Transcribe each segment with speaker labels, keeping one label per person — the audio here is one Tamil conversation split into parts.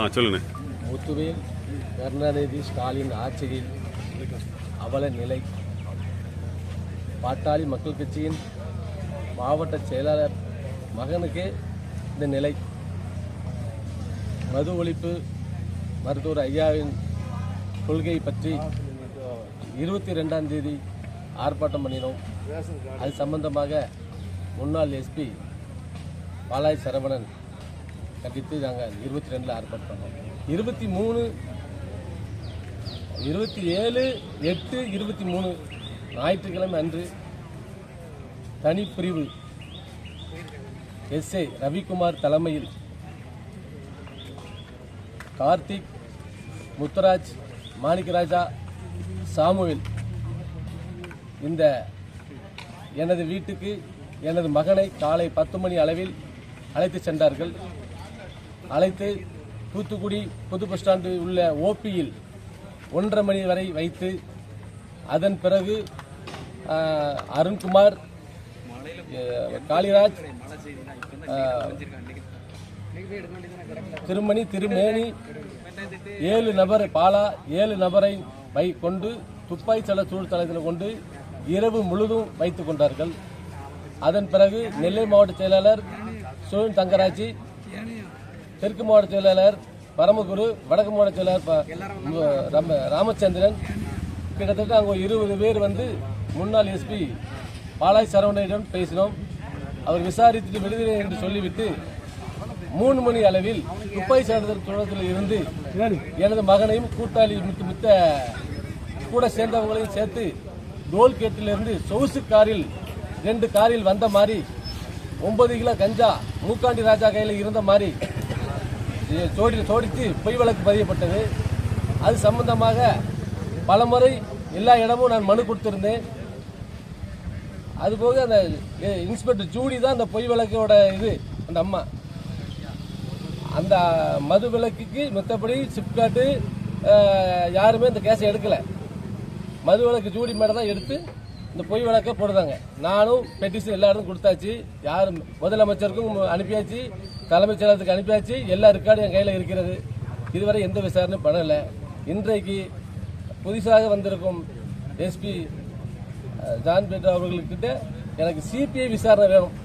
Speaker 1: ஆ சொல்லுண்ணே.
Speaker 2: முத்துவேல் கருணாநிதி ஸ்டாலின் ஆட்சியில் அவல நிலை. பாட்டாளி மக்கள் கட்சியின் மாவட்ட செயலாளர் மகனுக்கே இந்த நிலை. மது ஒழிப்பு மருத்துவர் ஐயாவின் கொள்கை பற்றி இருபத்தி ரெண்டாம் தேதி ஆர்ப்பாட்டம் பண்ணினோம். அது சம்பந்தமாக முன்னாள் எஸ்பி பாலாஜி சரவணன் கண்டித்து நாங்கள் இருபத்தி ரெண்டில் ஏற்பாடு பண்ணோம். இருபத்தி மூணு இருபத்தி ஏழு எட்டு இருபத்தி மூணு ஞாயிற்றுக்கிழமை அன்று தனிப்பிரிவு எஸ்ஏ ரவிக்குமார் தலைமையில் கார்த்திக் முத்துராஜ் மாணிக்கராஜா சாமுவேல் இந்த எனது வீட்டுக்கு எனது மகனை காலை பத்து மணி அளவில் அழைத்து சென்றார்கள். அழைத்து தூத்துக்குடி புது பஸ் ஸ்டாண்டு உள்ள ஓபியில் ஒன்றரை மணி வரை வைத்து அதன் பிறகு அருண்குமார் காளிராஜ் திருமணி திருமேனி ஏழு நபர் பாலா ஏழு நபரை வை கொண்டு துப்பாக்கி சல சூழ்த்தளத்தில் கொண்டு இரவு முழுதும் வைத்துக் கொண்டார்கள். அதன் பிறகு நெல்லை மாவட்ட செயலாளர் சுழன் தங்கராஜி தெற்கு மாவட்ட செயலாளர் பரமகுரு வடக்கு மாவட்ட செயலாளர் நம்ம ராமச்சந்திரன். கிட்டத்தட்ட அங்கே இருபது பேர் வந்து முன்னாள் எஸ்பி பாலாஜி சரவணனிடம் பேசினோம். அவர் விசாரித்துட்டு விடுதலை என்று சொல்லிவிட்டு மூணு மணி அளவில் குப்பை சேர்ந்த தொடர்பில் இருந்து எனது மகனையும் கூட்டாளி மித்த மித்த கூட சேர்ந்தவங்களையும் சேர்த்து டோல்கேட்டிலிருந்து சொகுசு காரில் ரெண்டு காரில் வந்த மாதிரி ஒன்பது கிலோ கஞ்சா மூக்காண்டி ராஜா கையில் இருந்த மாதிரி ஜோடி சோடித்து பொய் வழக்கு பதியப்பட்டது. அது சம்பந்தமாக பலமுறை எல்லா இடமும் நான் மனு கொடுத்திருந்தேன். அதுபோக அந்த இன்ஸ்பெக்டர் ஜூடி தான் அந்த பொய் விளக்கோட இது அந்த அம்மா. அந்த மது விளக்குக்கு மற்றபடி சிப்காட்டு யாருமே இந்த கேஸை எடுக்கலை. மது விளக்கு ஜூடி மேடம் தான் எடுத்து இந்த பொய் வழக்கை போடுறாங்க. நானும் பெட்டிஷன் எல்லா இடத்துக்கும் கொடுத்தாச்சு. யாரும் முதலமைச்சருக்கும் அனுப்பியாச்சு தலைமைச் செயலகத்துக்கு அனுப்பியாச்சு. எல்லா ரெக்கார்டும் என் கையில் இருக்கிறது. இதுவரை எந்த விசாரணையும் பண்ணலை. இன்றைக்கு புதுசாக வந்திருக்கும் எஸ்பி ஜான் பேட்டர் அவர்கள்கிட்ட எனக்கு சிபிஐ விசாரணை வேணும்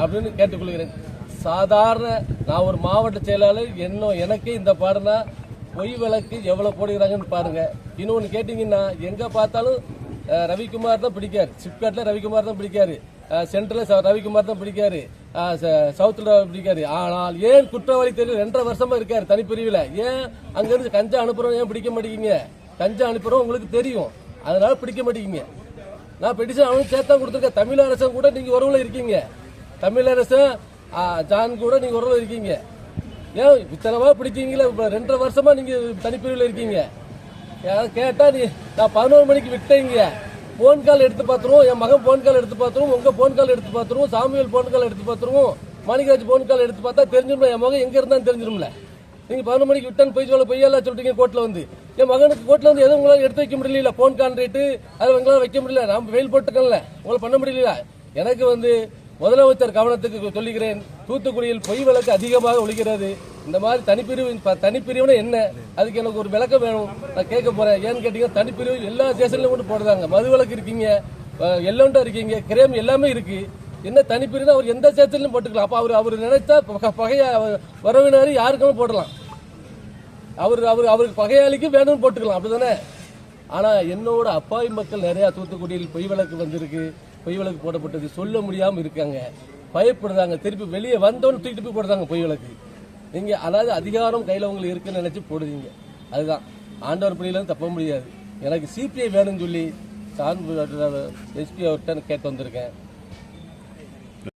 Speaker 2: அப்படின்னு கேட்டுக்கொள்கிறேன். சாதாரண நான் ஒரு மாவட்ட செயலாளர் என்ன எனக்கே இந்த பாடுனா பொய் விளக்கு எவ்வளோ போடுகிறாங்கன்னு பாருங்கள் இன்னொன்று கேட்டிங்கன்னா எங்கே பார்த்தாலும் ரவிக்குமார் தான் பிடிக்காரு. சிப்காட்ல ரவிக்குமார் தான் பிடிக்காரு. சென்ட்ரல் ச- ரவிக்குமார் தான் பிடிக்காரு. அஹ், சவுத்துல பிடிக்காரு. ஆனால் ஏன் குற்றவாளி தெரியும் ரெண்டரை வருஷமா இருக்காரு தனிப்பிரிவில்? ஏன் அங்கிருந்து கஞ்சா அனுப்புறோம் ஏன் பிடிக்க மாட்டேங்கிங்க கஞ்சா அனுப்புறோம் உங்களுக்கு தெரியும். அதனால பிடிக்க மாட்டேங்கிங்க நான் பெட்டிஷன் அவனுக்கு சேர்த்தா கொடுத்துருக்கேன். தமிழரசன் கூட நீங்க உறவுல இருக்கீங்க. தமிழரசன் ஜான் கூட நீங்க உறவுல இருக்கீங்க. ஏன் இத்தனைவா பிடிக்கீங்களா? ரெண்டரை வருஷமா நீங்க தனிப்பிரிவில் இருக்கீங்க. யாராவது கேட்டால் நீ நான் பதினோரு மணிக்கு விட்டீங்க. ஃபோன் கால் எடுத்து பார்த்துருவோம். என் மகன் ஃபோன் கால் எடுத்து பார்த்துருவோம். உங்கள் ஃபோன் கால் எடுத்து பார்த்துருவோம். சாமியல் ஃபோன் கால் எடுத்து பார்த்துருவோம். மாணிகராஜ் ஃபோன் கால் எடுத்து பார்த்தா தெரிஞ்சிடும் என் மகன் எங்கே இருந்தான்னு தெரிஞ்சிடும்ல நீங்கள் பதினொரு மணிக்கு விட்டான்னு பொய் சொல்ல பொய்யெல்லாம் சொல்லிட்டீங்க கோர்ட்டில் வந்து. என் மகனுக்கு கோர்ட்டில் வந்து எதுவும் உங்களால் எடுத்து வைக்க முடியல போன் கான்ட்ரேட்டு அது உங்களால் வைக்க முடியல. நான் வெயில் போட்டுக்கல உங்களை பண்ண முடியல எனக்கு வந்து முதலமைச்சர் கவனத்துக்கு சொல்லுகிறேன் தூத்துக்குடியில் பொய் வழக்கு அதிகமாக ஒழிக்கிறது இந்த மாதிரி தனிப்பிரிவு ப- தனிப்பிரிவுனா என்ன? அதுக்கு எனக்கு ஒரு விளக்கம் வேணும். நான் கேட்க போறேன். ஏன்னு கேட்டீங்கன்னா தனிப்பிரிவு எல்லா ஸ்டேஷன்லயும் கொண்டு போடுறாங்க. மது விளக்கு இருக்கீங்க எல்லோண்டா இருக்கீங்க கிரேம் எல்லாமே இருக்கு. என்ன தனிப்பிரிவு அவர் எந்த ஸ்டேஷன்லயும் போட்டுக்கலாம். அப்ப அவர் அவர் நினைச்சா பக- பகைய உறவினர் யாருக்கும் போடலாம். அவர் அவர் அவருக்கு பகையாளிக்கு வேணும்னு போட்டுக்கலாம். அப்படிதானே? ஆனால் என்னோட அப்பாவி மக்கள் நிறையா தூத்துக்குடியில் பொய் விளக்கு வந்திருக்கு. பொய் விளக்கு போடப்பட்டது சொல்ல முடியாமல் இருக்காங்க. பயப்படுறாங்க. திருப்பி வெளியே வந்தோன்னு தூக்கிட்டு போய் போடுறாங்க பொய் விளக்கு நீங்க அதாவது அதிகாரம் கையில உங்களுக்கு இருக்குன்னு நினைச்சு போடுவீங்க. அதுதான். ஆண்டவர் பிள்ளையில தப்ப முடியாது. எனக்கு சிபிஐ வேணும்னு சொல்லி சான் எஸ்பி அவர்கிட்ட கேட்டு வந்திருக்கேன்.